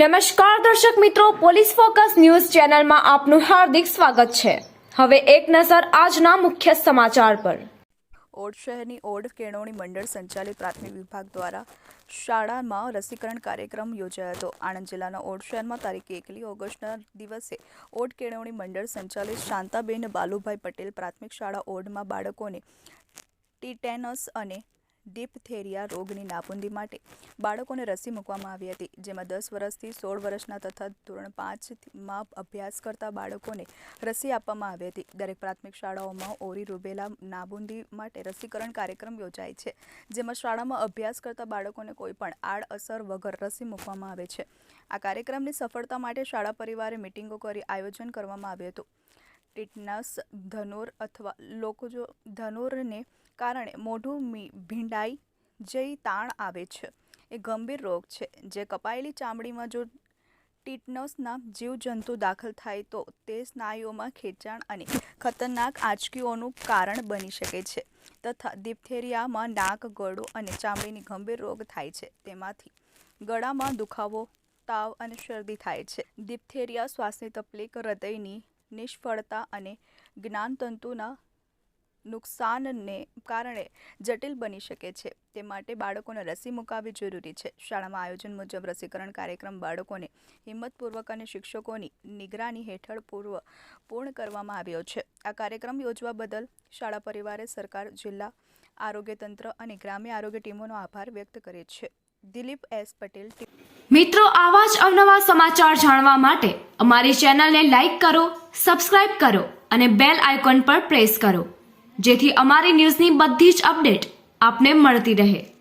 નમસ્કાર દર્શક મિત્રો, પોલીસ ફોકસ ન્યૂઝ ચેનલમાં આપનું હાર્દિક સ્વાગત છે. હવે એક નજર આજના મુખ્ય સમાચાર પર. ઓડ શહેરની ઓડ કેળવણી મંડળ સંચાલિત પ્રાથમિક વિભાગ દ્વારા શાળામાં રસીકરણ કાર્યક્રમ યોજાયો હતો. આણંદ જિલ્લાના ઓડ શહેરમાં તારીખ એકલી ઓગસ્ટના દિવસે ઓડ કેળવણી મંડળ સંચાલિત શાંતાબેન બાલુભાઈ પટેલ પ્રાથમિક શાળા ઓડમાં બાળકોને ટીટેનસ અને ડિપ્થેરિયા રોગની નાબૂદી માટે બાળકોને રસી મૂકવામાં આવી હતી, જેમાં દસ વર્ષથી સોળ વર્ષના તથા ધોરણ પાંચમાં અભ્યાસ કરતા બાળકોને રસી આપવામાં આવી હતી. દરેક પ્રાથમિક શાળાઓમાં ઓરી રૂબેલા નાબૂદી માટે રસીકરણ કાર્યક્રમ યોજાય છે, જેમાં શાળામાં અભ્યાસ કરતા બાળકોને કોઈપણ આડઅસર વગર રસી મૂકવામાં આવે છે. આ કાર્યક્રમની સફળતા માટે શાળા પરિવારે મિટિંગો કરી આયોજન કરવામાં આવ્યું હતું. ટીટનસ, ધનુર અથવા લોકો જો ધનુરને કારણે મોઢું ભીંડાઈ જઈ તાણ આવે છે. એ ગંભીર રોગ છે. જે કપાયેલી ચામડીમાં જો ટીટનસના જીવજંતુ દાખલ થાય તો તે સ્નાયુઓમાં ખેંચાણ અને ખતરનાક આંચકીઓનું કારણ બની શકે છે તથા દિપ્થેરિયામાં નાક, ગળો અને ચામડીની ગંભીર રોગ થાય છે. તેમાંથી ગળામાં દુખાવો, તાવ અને શરદી થાય છે. દિપ્થેરિયા શ્વાસની તકલીફ, હૃદયની નિષ્ફળતા અને જ્ઞાનતંતુના નુકસાનને કારણે જટિલ બની શકે છે. તે માટે બાળકોને રસી મુકાવવી જરૂરી છે. શાળામાં આયોજન મુજબ રસીકરણ કાર્યક્રમ બાળકોને હિંમતપૂર્વક અને શિક્ષકોની નિગરાની હેઠળ પૂર્વ પૂર્ણ કરવામાં આવ્યો છે. આ કાર્યક્રમ યોજવા બદલ શાળા પરિવારે સરકાર, જિલ્લા આરોગ્ય તંત્ર અને ગ્રામ્ય આરોગ્ય ટીમોનો આભાર વ્યક્ત કરે છે. દિલીપ એસ પટેલ મિત્રો, આવા જ અવનવા સમાચાર જાણવા માટે અમારી ચેનલને લાઈક કરો સબસ્ક્રાઇબ કરો અને બેલ આઇકોન પર પ્રેસ કરો, જેથી અમારી ન્યૂઝની બધી જ અપડેટ આપને મળતી રહે.